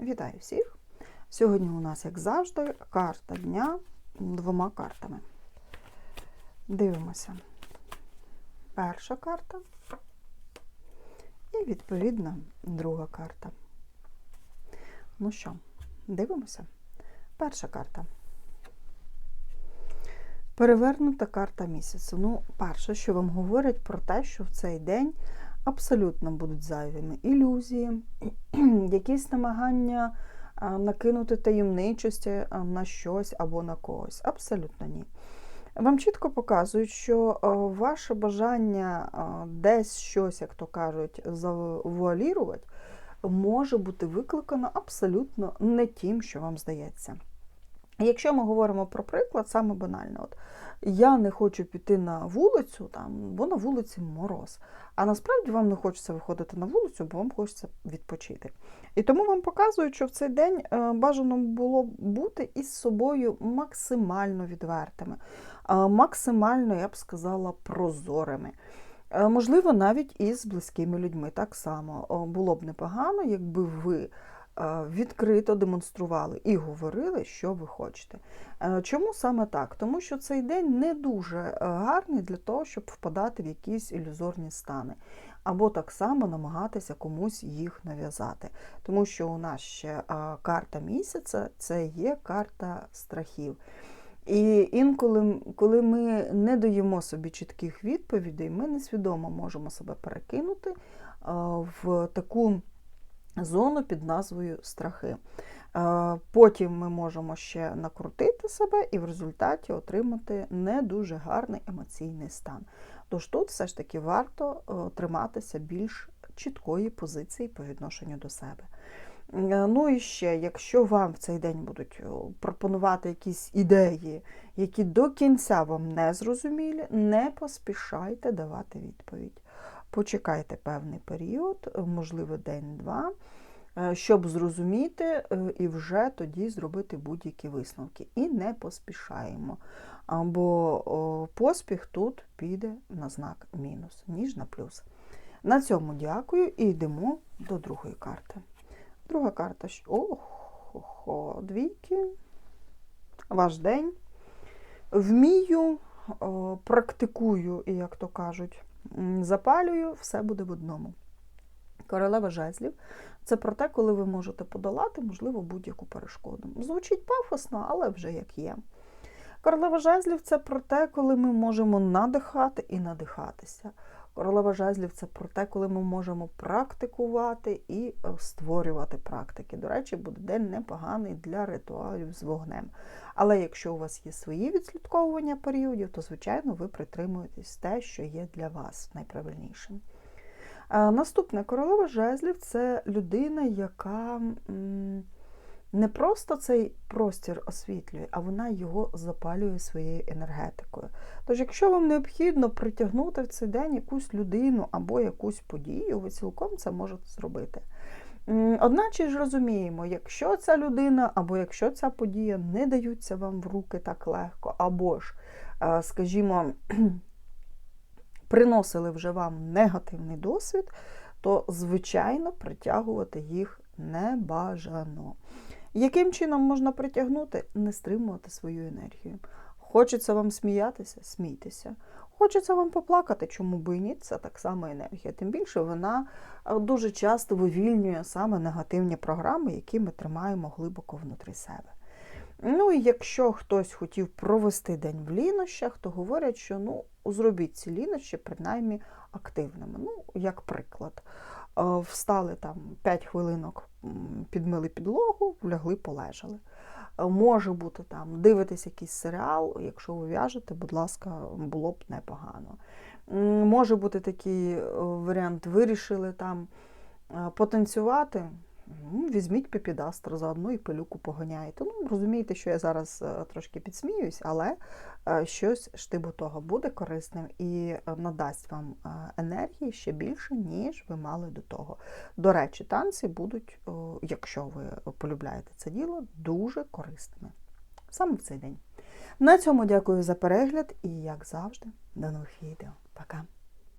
Вітаю всіх! Сьогодні у нас, як завжди, карта дня двома картами. Дивимося. Перша карта і, відповідно, друга карта. Ну що, дивимося? Перша карта. Перевернута карта місяцю. Ну, перше, що вам говорять про те, що в цей день абсолютно будуть зайвими ілюзії, якісь намагання накинути таємничості на щось або на когось. Абсолютно ні. Вам чітко показують, що ваше бажання десь щось, як то кажуть, завуалірувати, може бути викликано абсолютно не тим, що вам здається. Якщо ми говоримо про приклад, саме банально, от я не хочу піти на вулицю, там, бо на вулиці мороз. А насправді вам не хочеться виходити на вулицю, бо вам хочеться відпочити. І тому вам показують, що в цей день е, бажано було бути із собою максимально відвертими, е, максимально, я б сказала, прозорими. Е, Можливо, навіть із близькими людьми. Так само було б непогано, якби ви відкрито демонстрували і говорили, що ви хочете. Е, Чому саме так? Тому що цей день не дуже е, гарний для того, щоб впадати в якісь ілюзорні стани, або так само намагатися комусь їх нав'язати. Тому що у нас ще е, карта місяця це є карта страхів. І інколи, коли ми не даємо собі чітких відповідей, ми несвідомо можемо себе перекинути е, в таку зону під назвою страхи. Е, Потім ми можемо ще накрутити себе і в результаті отримати не дуже гарний емоційний стан. Тож тут все ж таки варто е, триматися більш чіткої позиції по відношенню до себе. Е, Ну і ще, якщо вам в цей день будуть пропонувати якісь ідеї, які до кінця вам не зрозумілі, не поспішайте давати відповідь. Почекайте певний період, е, можливо, день-два, е, щоб зрозуміти е, і вже тоді зробити будь-які висновки. І не поспішаємо. А, Бо поспіх тут піде на знак мінус, ніж на плюс. На цьому дякую і йдемо до другої карти. Друга карта. Ого, двійки. Ваш день. Вмію, практикую, як то кажуть, запалюю, все буде в одному. Королева жезлів це про те, коли ви можете подолати, можливо, будь-яку перешкоду. Звучить пафосно, але вже як є. Королева жезлів це про те, коли ми можемо надихати і надихатися. Королева жезлів це про те, коли ми можемо практикувати і е, створювати практики. До речі, буде день непоганий для ритуалів з вогнем. Але якщо у вас є свої відслідковування періодів, то, звичайно, ви притримуєтесь те, що є для вас найправильнішим. Е, Наступне королева жезлів це людина, яка м, не просто цей простір освітлює, а вона його запалює своєю енергетикою. Тож, якщо вам необхідно притягнути в цей день якусь людину або якусь подію, ви цілком це можете зробити. Одначе ж розуміємо, якщо ця людина або якщо ця подія не даються вам в руки так легко, або ж, е, скажімо, приносили вже вам негативний досвід, то, звичайно, притягувати їх не бажано. Яким чином можна притягнути? Не стримувати свою енергію. Хочеться вам сміятися, смійтеся. Хочеться вам поплакати, чому би ні, це так само енергія. Тим більше вона е, дуже часто вивільнює саме негативні програми, які ми тримаємо глибоко внутрі себе. Ну і якщо хтось хотів провести день в лінощах, то говорять, що ну, зробіть ці лінощі принаймні активними. Ну, як приклад, встали там 5 хвилинок, підмили підлогу, лягли, полежали. Е, Може бути там дивитись якийсь серіал, якщо ви в'яжете, будь ласка, було б непогано. Може бути такий е, варіант, вирішили там е, потанцювати. Ну, Візьміть пепідастр, заодно і пилюку поганяєте. Ну, розумієте, що я зараз е, трошки підсміюсь, але е, щось штибу того буде корисним і е, надасть вам енергії ще більше, ніж ви мали до того. До речі, танці будуть, якщо ви полюбляєте це діло, дуже корисними саме в цей день. На цьому дякую за перегляд і, як завжди, до нових відео. Пока!